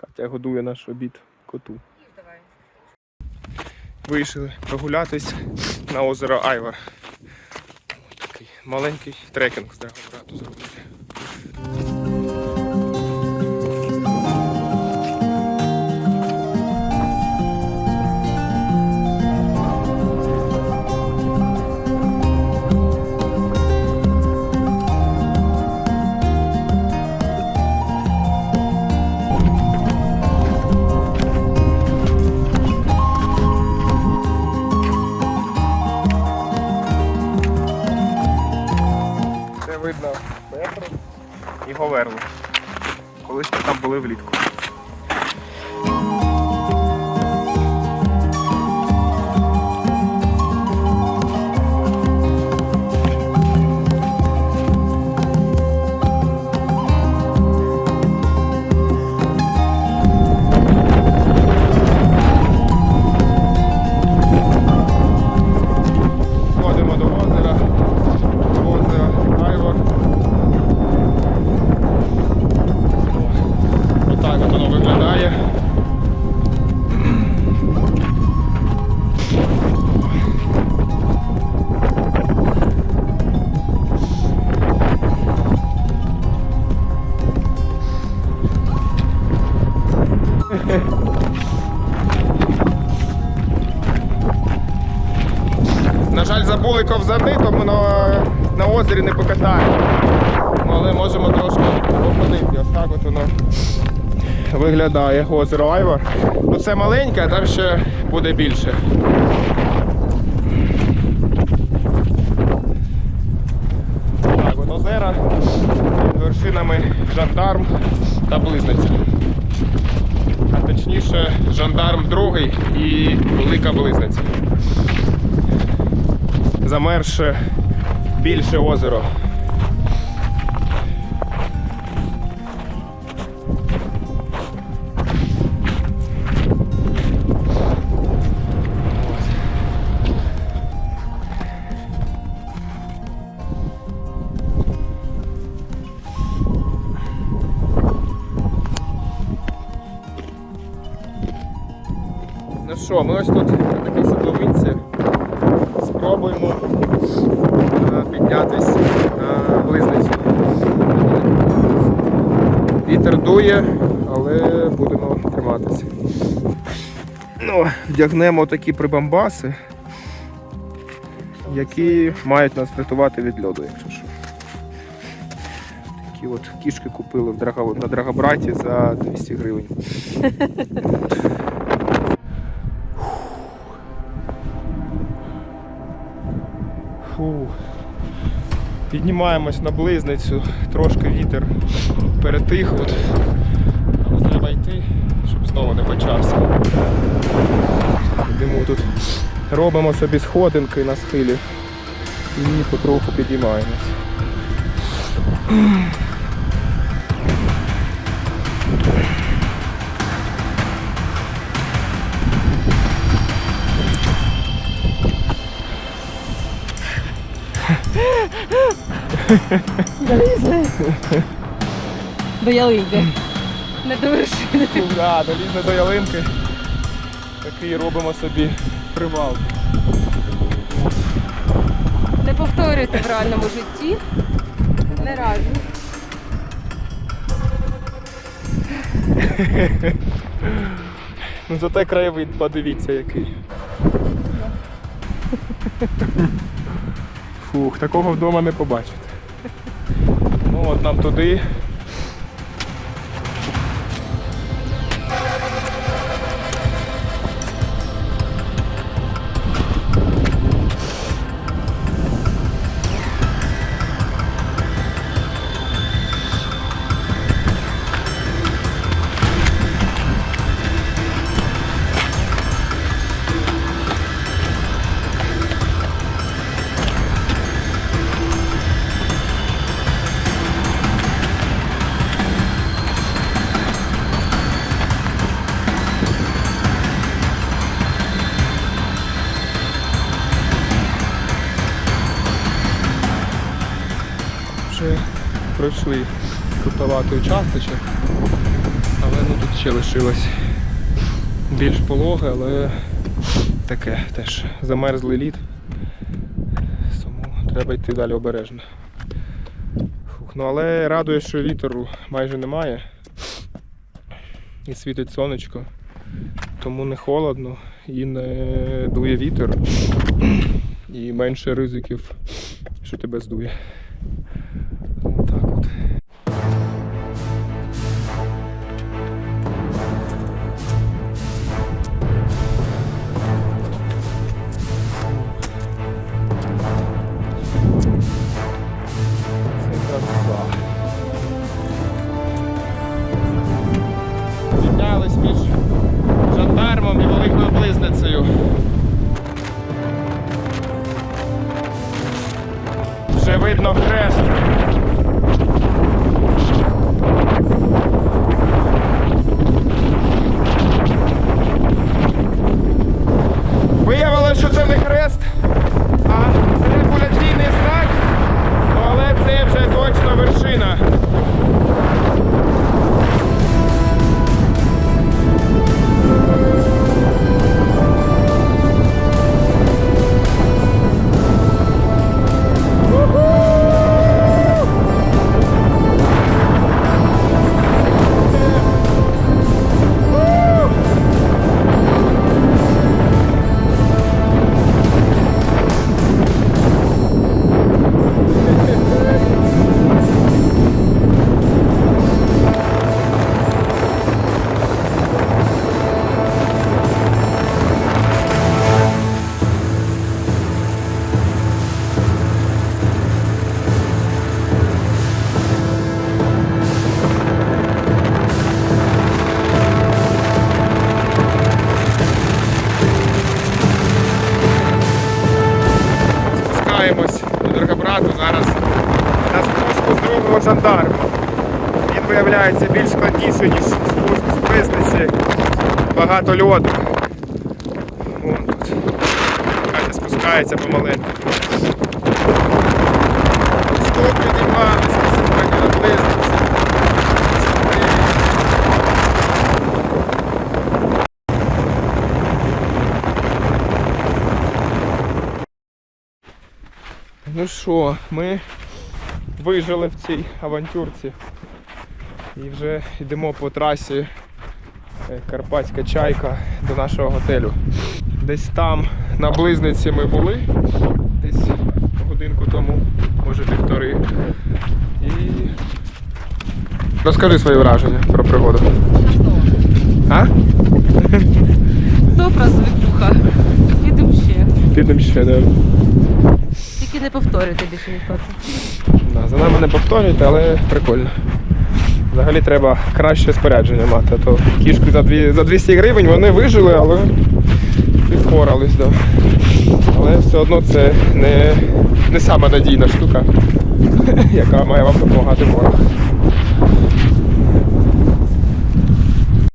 Катя годує наш обід коту. Вийшли прогулятись на озеро Айвар. Такий маленький трекінг з Драгобрату зробити. влітку. Забули ковзани, тому на, на озері не покатаємо. Ну, Але можемо трошки походити. Ось так от воно виглядає озеро Айвар. Ну це маленьке, а там ще буде більше. Так, от озера з вершинами жандарм та близниця. А точніше, жандарм другий і велика близниця замерше більше озеро. Ну що, ми ось тут на такій садловинці спробуємо е, піднятись на близницю. Вітер дує, але будемо триматися. Ну, вдягнемо такі прибамбаси, які мають нас врятувати від льоду, якщо що. Такі от кішки купили на Драгобраті за 200 гривень. Піднімаємось на близницю, трошки вітер перетих. От. Але треба йти, щоб знову не почався. Йдемо тут, робимо собі сходинки на схилі і потроху підіймаємось. Залізли. До ялинки. Не до вершини. Да, долізли до ялинки. Такий робимо собі привал. Не повторюйте в реальному житті. Не раджу. Ну зате краєвид, подивіться який. Фух, такого вдома не побачите. От нам туди. Пройшли крутоватий участочок. Але ну, тут ще лишилось більш пологе, але таке теж замерзлий лід. Тому треба йти далі обережно. Фух, ну але радує, що вітеру майже немає. І світить сонечко. Тому не холодно і не дує вітер. І менше ризиків, що тебе здує. Отак от. Між жандармом і великою близницею. Вже видно хрест. Спуску жандарма. Він виявляється більш складніший, ніж спуск з присниці. Багато льоду. Вон тут. Катя спускається помаленьку. Стоп підійматися сьогодні на близниці. Ну що, ми вижили в цій авантюрці і вже йдемо по трасі е, Карпатська чайка до нашого готелю. Десь там на близниці ми були, десь годинку тому, може півтори. І розкажи свої враження про пригоду. А? Добра звикуха. Підемо ще. Підемо ще, да. Тільки не повторюйте більше ніхто це. Да, за нами не повторюйте, але прикольно. Взагалі треба краще спорядження мати. А то кішку за, дві, за 200 гривень вони вижили, але і. Да. Але все одно це не, не сама надійна штука, яка має вам допомагати в.